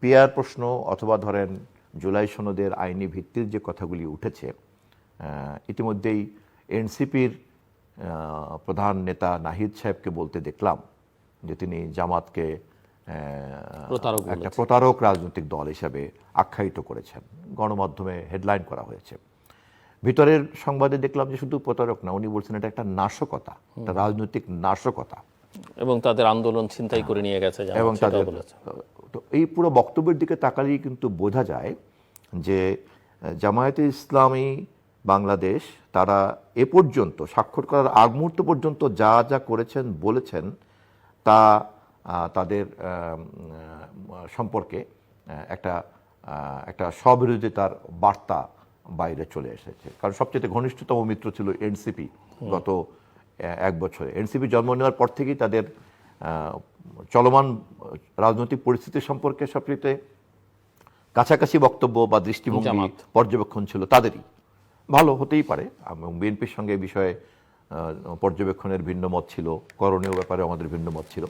Peer প্রশ্ন অথবা ধরেন জুলাই সনদের আইনি ভিত্তির যে কথাগুলি উঠেছে ইতিমধ্যেই এনসিপির প্রধান নেতা নাহিদ সাহেবকে বলতে দেখলাম যে তিনি জামাতকে প্রতারক একটা প্রতারক রাজনৈতিক দল হিসাবে আখ্যায়িত করেছেন। গণমাধ্যমে হেডলাইন করা হয়েছে। ভিতরের সংবাদে দেখলাম যে শুধু প্রতারক না উনি বলছেন এটা একটা নাশকতা একটা রাজনৈতিক নাশকতা। এবং তাদের আন্দোলন ছিনতাই করে নিয়ে গেছে এবং তাদের এই পুরো বক্তব্যের দিকে তাকালেই কিন্তু বোঝা যায় যে জামায়াতে ইসলামী বাংলাদেশ তারা এ পর্যন্ত স্বাক্ষর করার আগ মুহূর্ত পর্যন্ত যা যা করেছেন বলেছেন তা তাদের সম্পর্কে একটা একটা স্ববিরোধিতার বার্তা বাইরে চলে এসেছে। কারণ সবচেয়ে ঘনিষ্ঠতম মিত্র ছিল এনসিপি গত এক বছরে। এনসিপি জন্ম নেওয়ার পর থেকেই তাদের চলমান রাজনৈতিক পরিস্থিতি সম্পর্কে সবচেয়ে কাছাকাছি বক্তব্য বা দৃষ্টিভঙ্গি পর্যবেক্ষণ ছিল তাদেরই। ভালো হতেই পারে এবং বিএনপির সঙ্গে বিষয়ে আহ, পর্যবেক্ষণের ভিন্ন মত ছিল করণীয় ব্যাপারে আমাদের ভিন্ন মত ছিল।